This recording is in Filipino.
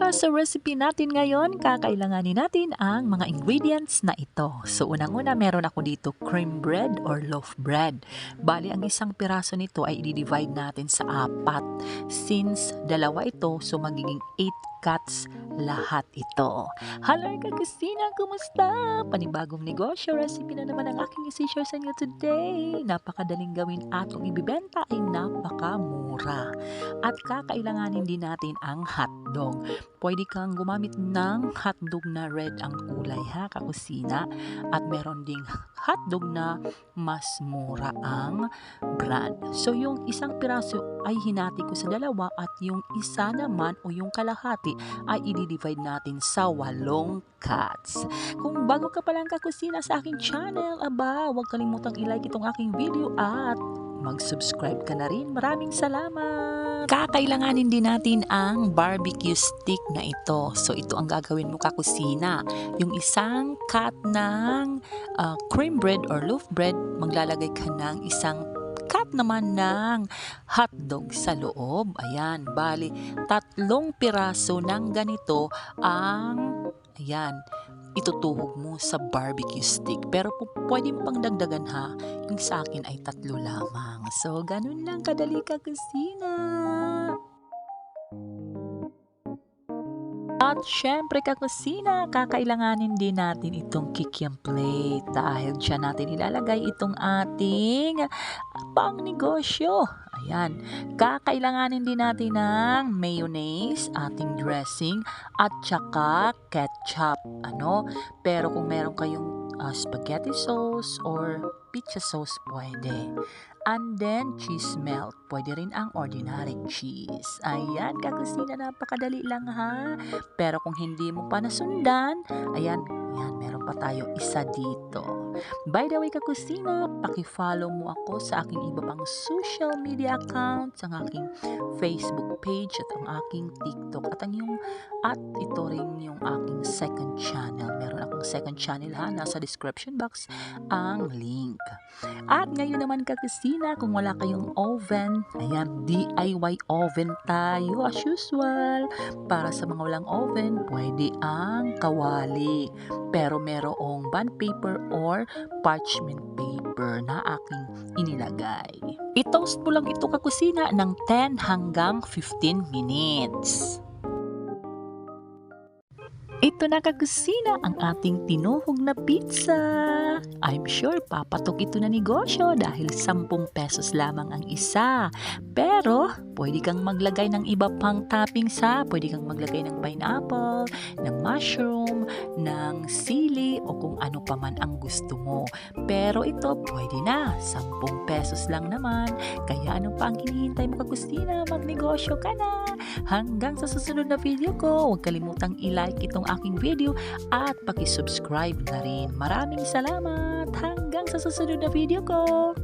Para sa recipe natin ngayon, kakailanganin natin ang mga ingredients na ito. So unang-una meron ako dito cream bread or loaf bread. Bali ang isang piraso nito ay i-divide natin sa apat. Since dalawa ito, so magiging 8 cuts lahat ito. Hello kakusina, kumusta? Panibagong negosyo, recipe na naman ang aking isi-share sa inyo today. Napakadaling gawin at kung ibibenta ay napakamura. At kakailanganin din natin ang hotdog. Pwede kang gumamit ng hotdog na red ang kulay ha, kakusina. At meron ding hotdog na mas mura ang brand. So yung isang piraso ay hinati ko sa dalawa at yung isa naman o yung kalahati ay i-divide natin sa walong cuts. Kung bago ka pa lang kakusina sa aking channel, aba, huwag kalimutang i-like itong aking video at mag-subscribe ka na rin. Maraming salamat! Kakailanganin din natin ang barbecue stick na ito. So ito ang gagawin mo kakusina. Yung isang cut ng uh, cream bread or loaf bread, maglalagay ka ng isang cut naman ng hotdog sa loob. Ayan, bali, tatlong piraso ng ganito ang, ayan, itutuhog mo sa barbecue stick. Pero pwede pang dagdagan ha. Yung sa akin ay tatlo lamang. So, ganun lang kadali ka kusina. At syempre kakusina, kakailanganin din natin itong kikiam plate dahil dyan natin ilalagay itong ating pang negosyo. Ayan, kakailanganin din natin ng mayonnaise, ating dressing, at saka ketchup. Ano? Pero kung meron kayong uh, spaghetti sauce or pizza sauce, pwede. And then, cheese melt. Pwede rin ang ordinary cheese. Ayan, kakusina, napakadali lang ha. Pero kung hindi mo pa nasundan, ayan, ayan, meron pa tayo isa dito. By the way, kakusina, paki-follow mo ako sa aking iba pang social media accounts, ang aking Facebook page at ang aking TikTok at ang yung at ito rin yung aking second channel. Second channel ha, nasa description box ang link. At ngayon naman kakusina, kung wala kayong oven, ayan, DIY oven tayo as usual. Para sa mga walang oven, pwede ang kawali. Pero merong bond paper or parchment paper na aking inilagay. I-toast mo lang ito kakusina ng 10 hanggang 15 minutes. Ito na kakusina ang ating tinuhog na pizza. I'm sure papatok ito na negosyo dahil 10 pesos lamang ang isa. Pero pwede kang maglagay ng iba pang toppings ha. Pwede kang maglagay ng pineapple, ng mushroom, ng sili o kung ano pa man ang gusto mo. Pero ito pwede na. 10 pesos lang naman. Kaya ano pa ang hinihintay mo kakusina? Magnegosyo ka na. Hanggang sa susunod na video ko, huwag kalimutang i-like itong aking video at pakisubscribe na rin. Maraming salamat! Hanggang sa susunod na video ko!